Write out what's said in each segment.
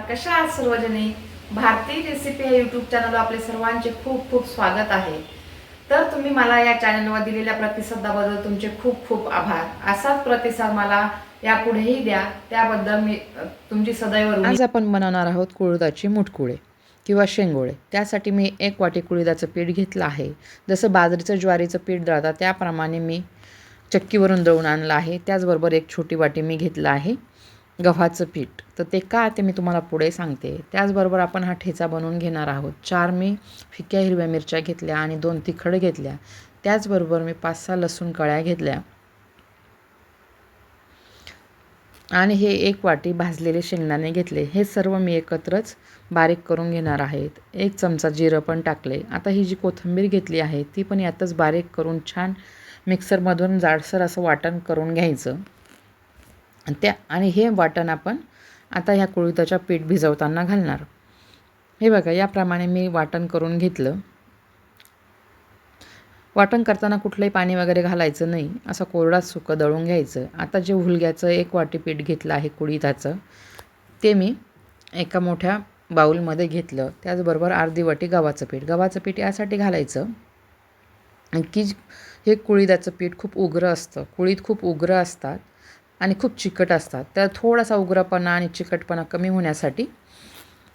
कशा आहात सर्वजणी? भारतीय रेसिपी या यूट्यूब चॅनलवर आपले सर्वांचे खूप खूप स्वागत आहे. तर तुम्ही मला या चॅनलवर दिलेल्या प्रतिसादाबद्दल तुमचे खूप खूप आभार. असाच प्रतिसाद मला यापुढेही द्या. त्याबद्दल मी तुमची सदैव आज आपण बनवणार आहोत कुळदाची मुठकुळे किंवा शेंगोळे. त्यासाठी मी एक वाटी कुळदाचं पीठ घेतलं आहे. जसं बाजरीचं ज्वारीचं पीठ दळतात त्याप्रमाणे मी चक्कीवरून दळून आणलं आहे. त्याचबरोबर एक छोटी वाटी मी घेतलं आहे. गव्हाचं पीठ. तर ते का ते मी तुम्हाला पुढे सांगते. त्याचबरोबर आपण हा ठेचा बनवून घेणार आहोत. चार मी फिक्या हिरव्या मिरच्या घेतल्या आणि दोन तिखट घेतल्या. त्याचबरोबर मी पाच सहा लसूण कळ्या घेतल्या. आणि हे एक वाटी भाजलेले शेंगदाणे घेतले. हे सर्व मी एकत्रच बारीक करून घेणार आहेत. एक चमचा जिरं पण टाकले. आता ही जी कोथिंबीर घेतली आहे ती पण यातच बारीक करून छान मिक्सरमधून जाडसर असं वाटण करून घ्यायचं. त्या आणि हे वाटण आपण आता ह्या कुळीताच्या पीठ भिजवताना घालणार. हे बघा याप्रमाणे मी वाटण करून घेतलं. वाटण करताना कुठलंही पाणी वगैरे घालायचं नाही. असं कोरडाच सुकं दळून घ्यायचं. आता जे हुलग्याचं एक वाटी पीठ घेतलं आहे कुळीताचं ते मी एका मोठ्या बाऊलमध्ये घेतलं. त्याचबरोबर अर्धी वाटी गव्हाचं पीठ. गव्हाचं पीठ यासाठी घालायचं. की हे कुळीदाचं पीठ खूप उग्र असतं. कुळीत खूप उग्र असतात. आणि खूप चिकट असतात. तर थोडासा उग्रपणा आणि चिकटपणा कमी होण्यासाठी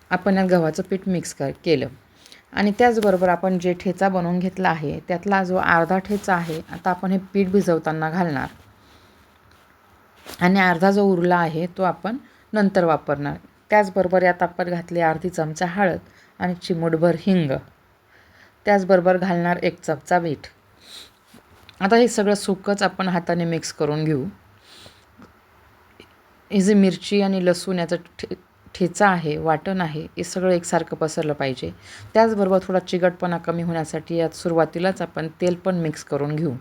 आपण यात गव्हाचं पीठ मिक्स कर केलं. आणि त्याचबरोबर आपण जे ठेचा बनवून घेतला आहे त्यातला जो अर्धा ठेचा आहे आता आपण हे पीठ भिजवताना घालणार. आणि अर्धा जो उरला आहे तो आपण नंतर वापरणार. त्याचबरोबर यात आपण घातली अर्धी चमचा हळद आणि चिमूटभर हिंग. त्याचबरोबर घालणार एक चमचा मीठ. आता हे सगळं सुकंच आपण हाताने मिक्स करून घेऊ. हे जे मिरची आणि लसूण याचं ठे ठेचा आहे वाटण आहे हे सगळं एकसारखं पसरलं पाहिजे. त्याचबरोबर थोडा चिकटपणा कमी होण्यासाठी यात सुरुवातीलाच आपण तेल पण मिक्स करून घेऊ.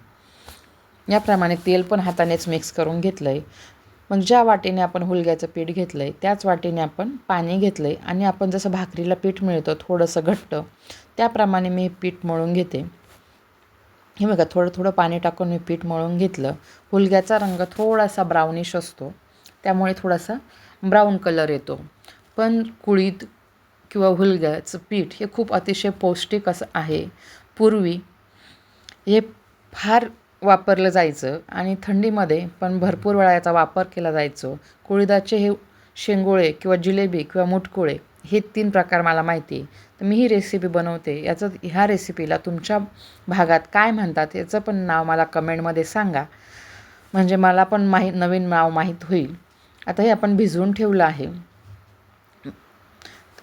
याप्रमाणे तेल पण हातानेच मिक्स करून घेतलं आहे म्हणजे मग ज्या वाटेने आपण हुलग्याचं पीठ घेतलं आहे त्याच वाटेने आपण पाणी घेतलं आहे आणि आपण जसं भाकरीला पीठ मिळतं थोडंसं घट्ट त्याप्रमाणे मी पीठ मळून घेते. हे बघा थोडं थोडं पाणी टाकून मी पीठ मळून घेतलं. हुलग्याचा रंग थोडासा ब्राउनिश असतो. त्यामुळे थोडासा ब्राऊन कलर येतो. पण कुळीद किंवा हुलग्याचं पीठ हे खूप अतिशय पौष्टिक असं आहे. पूर्वी हे फार वापरलं जायचं आणि थंडीमध्ये पण भरपूर वेळा याचा वापर केला जायचो. कुळीदाचे हे शेंगोळे किंवा जिलेबी किंवा मुटकुळे हे तीन प्रकार मला माहिती आहे. तर मी ही रेसिपी बनवते. याचं ह्या रेसिपीला तुमच्या भागात काय म्हणतात याचं पण नाव मला कमेंटमध्ये सांगा. म्हणजे मला पण माही नवीन नाव माहीत होईल. आता हे आपण भिजवून ठेवलं आहे.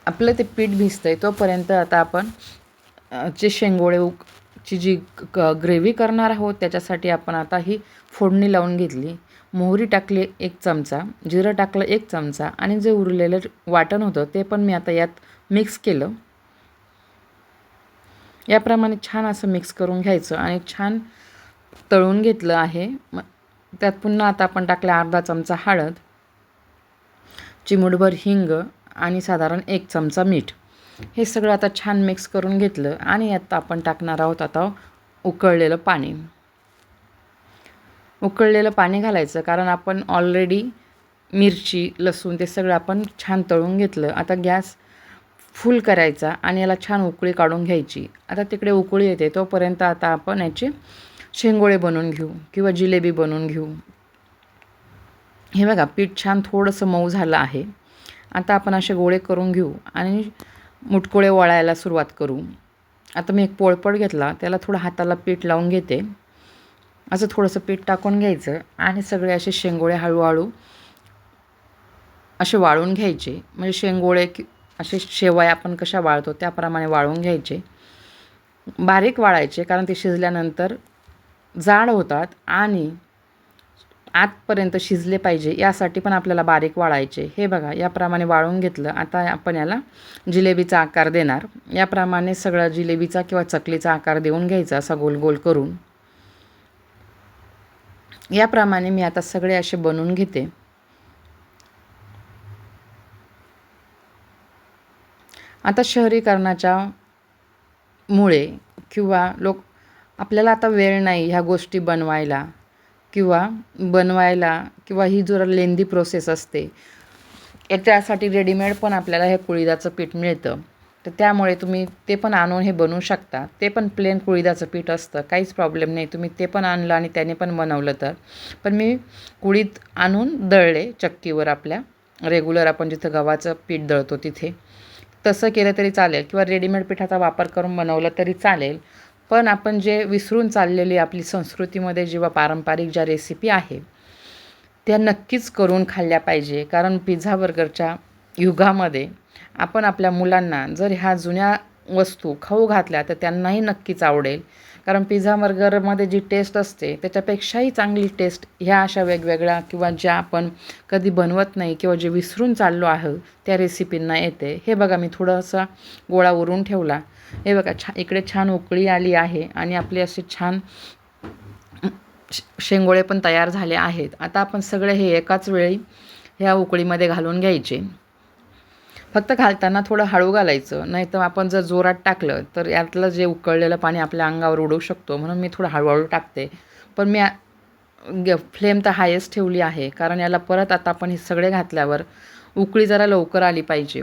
आपलं ते पीठ भिजतं आहे तोपर्यंत आता आपण जे शेंगोळे ची जी क ग्रेव्ही करणार आहोत त्याच्यासाठी आपण आता ही फोडणी लावून घेतली. मोहरी टाकली एक चमचा जिरं टाकलं एक चमचा आणि जे उरलेलं वाटण होतं ते पण मी आता यात मिक्स केलं. याप्रमाणे छान असं मिक्स करून घ्यायचं आणि छान तळून घेतलं आहे. मग त्यात पुन्हा आता आपण टाकलं अर्धा चमचा हळद. चिमूटभर हिंग आणि साधारण एक चमचा मीठ. हे सगळं आता छान मिक्स करून घेतलं आणि आता आपण टाकणार आहोत आता उकळलेलं पाणी. उकळलेलं पाणी घालायचं कारण आपण ऑलरेडी मिरची लसूण ते सगळं आपण छान तळून घेतलं. आता गॅस फुल करायचा आणि याला छान उकळी काढून घ्यायची. आता तिकडे उकळी येते तोपर्यंत आता आपण याचे शेंगोळे बनवून घेऊ किंवा जिलेबी बनवून घेऊ. हे बघा पीठ छान थोडंसं मऊ झालं आहे. आता आपण असे गोळे करून घेऊ आणि मुटकुळे वळायला सुरुवात करू. आता मी एक पोळपट घेतला त्याला थोडं हाताला पीठ लावून घेते. असं थोडंसं पीठ टाकून घ्यायचं आणि सगळे असे शेंगोळे हळूहळू असे वाळून घ्यायचे. म्हणजे शेंगोळे असे शेवाय आपण कशा वाळतो त्याप्रमाणे वाळून घ्यायचे. बारीक वाळायचे कारण ते शिजल्यानंतर जाड होतात आणि आतपर्यंत शिजले पाहिजे यासाठी पण आपल्याला बारीक वाळायचे. हे बघा याप्रमाणे वाळून घेतलं. आता आपण याला जिलेबीचा आकार देणार. याप्रमाणे सगळा जिलेबीचा किंवा चकलीचा आकार देऊन घ्यायचा असा गोल गोल करून. याप्रमाणे मी आता सगळे असे बनवून घेते. आता शहरीकरणाच्या मुळे किंवा लोक आपल्याला आता वेळ नाही ह्या गोष्टी बनवायला. किंवा बनवायला किंवा ही जरा लेंदी प्रोसेस असते या त्यासाठी रेडीमेड पण आपल्याला हे कुळीदाचं पीठ मिळतं. तर त्यामुळे तुम्ही ते पण आणून हे बनवू शकता. ते पण प्लेन कुळीदाचं पीठ असतं. काहीच प्रॉब्लेम नाही. तुम्ही ते पण आणलं आणि त्याने पण बनवलं तर. पण मी कुळीत आणून दळले चक्कीवर आपल्या. रेग्युलर आपण जिथं गव्हाचं पीठ दळतो तिथे. तसं केलं तरी चालेल. किंवा रेडीमेड पिठाचा वापर करून बनवलं तरी चालेल. पण आपण जे विसरून चाललेली आपली संस्कृतीमध्ये जेव्हा पारंपरिक ज्या रेसिपी आहे त्या नक्कीच करून खाल्ल्या पाहिजे. कारण पिझ्झा बर्गरच्या युगामध्ये आपण आपल्या मुलांना जर ह्या जुन्या वस्तू खाऊ घातल्या तर त्यांनाही नक्कीच आवडेल. कारण पिझ्झा बर्गरमध्ये जी टेस्ट असते त्याच्यापेक्षाही चांगली टेस्ट ह्या अशा वेगवेगळ्या किंवा ज्या आपण कधी बनवत नाही किंवा जे विसरून चाललो आहो त्या रेसिपींना येते. हे बघा मी थोडासा गोळा उरून ठेवला. हे बघा छा इकडे छान उकळी आली आहे आणि आपली असे छान शेंगोळे पण तयार झाले आहेत. आता आपण सगळे हे एकाच वेळी ह्या उकळीमध्ये घालून घ्यायचे. फक्त घालताना थोडं हळू घालायचं नाही तर आपण जर जोरात टाकलं तर यातलं जे उकळलेलं पाणी आपल्या अंगावर उडवू शकतो म्हणून मी थोडं हळूहळू टाकते. पण मी ग फ्लेम तर हायेस्ट ठेवली आहे कारण याला परत आता आपण हे सगळे घातल्यावर उकळी जरा लवकर आली पाहिजे.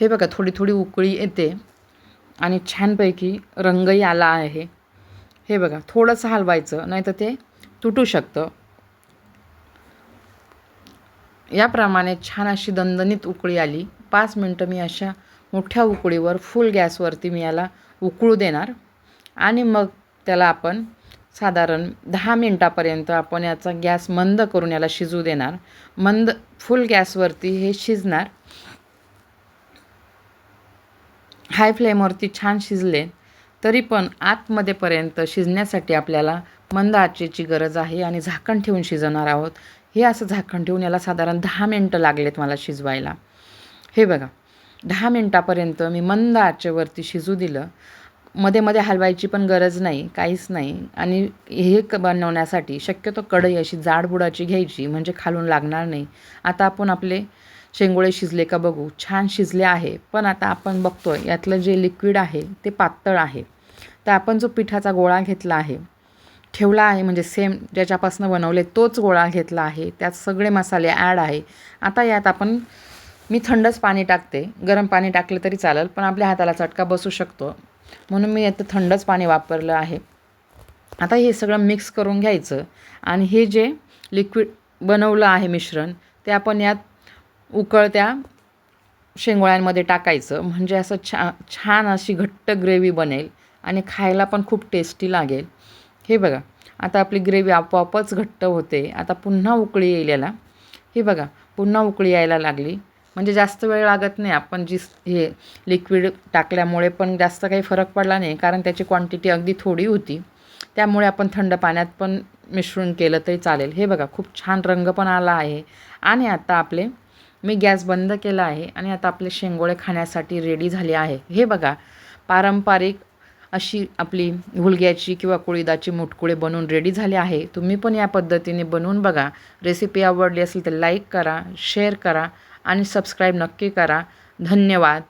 हे बघा थोडी थोडी उकळी येते आणि छानपैकी रंगही आला आहे. हे बघा थोडंसं हलवायचं नाही तर ते तुटू शकतं. याप्रमाणे छान अशी दणदणीत उकळी आली. पाच मिनटं मी अशा मोठ्या उकळीवर फुल गॅसवरती मी याला उकळू देणार. आणि मग त्याला आपण साधारण दहा मिनटापर्यंत आपण याचा गॅस मंद करून याला शिजू देणार. मंद फुल गॅसवरती हे शिजणार. हाय फ्लेमवरती छान शिजले तरी पण आतमध्येपर्यंत शिजण्यासाठी आपल्याला मंद आचेची गरज आहे आणि झाकण ठेवून शिजवणार आहोत. हे असं झाकण ठेवून याला साधारण दहा मिनटं लागलेत मला शिजवायला. हे बघा दहा मिनटापर्यंत मी मंद आचेवरती शिजू दिलं. मध्ये मध्ये हलवायची पण गरज नाही काहीच नाही. आणि हे क बनवण्यासाठी शक्यतो कढई अशी जाडबुडाची घ्यायची म्हणजे खालून लागणार नाही. आता आपण आपले शेंगोळे शिजले का बघू. छान शिजले आहे पण आता आपण बघतोय यातलं जे लिक्विड आहे ते पातळ आहे. तर आपण जो पिठाचा गोळा घेतला आहे ठेवला आहे म्हणजे सेम ज्याच्यापासून बनवले तोच गोळा घेतला आहे त्यात सगळे मसाले ॲड आहे. आता यात आपण मी थंडच पाणी टाकते. गरम पाणी टाकलं तरी चालेल पण आपल्या हाताला चटका बसू शकतो. म्हणून मी यात थंडच पाणी वापरलं आहे. आता हे सगळं मिक्स करून घ्यायचं. आणि हे जे लिक्विड बनवलं आहे मिश्रण ते आपण यात उकळत्या शेंगोळ्यांमध्ये टाकायचं. म्हणजे असं छा छान अशी घट्ट ग्रेव्ही बनेल आणि खायला पण खूप टेस्टी लागेल. हे बघा आता आपली ग्रेव्ही आपोआपच घट्ट होते. आता पुन्हा उकळी येईल याला. हे बघा पुन्हा उकळी यायला लागली. म्हणजे जास्त वेळ लागत नाही आपण जी हे लिक्विड टाकल्यामुळे पण जास्त काही फरक पडला नाही कारण त्याची क्वांटिटी अगदी थोडी होती. त्यामुळे आपण थंड पाण्यात पण मिश्रण केलं तरी चालेल. हे बघा खूप छान रंग पण आला आहे. आणि आता आपले मी गॅस बंद केला आहे आणि आता आपले शेंगोळे खाण्यासाठी रेडी झाले आहे. हे बघा पारंपरिक अशी आपली हुलग्याची किंवा कुळीदाची मुटकुळे बनवून रेडी झाले आहे. तुम्ही पण या पद्धतीने बनवून बघा. रेसिपी आवडली असेल तर लाईक करा शेअर करा आणि सबस्क्राईब नक्की करा. धन्यवाद.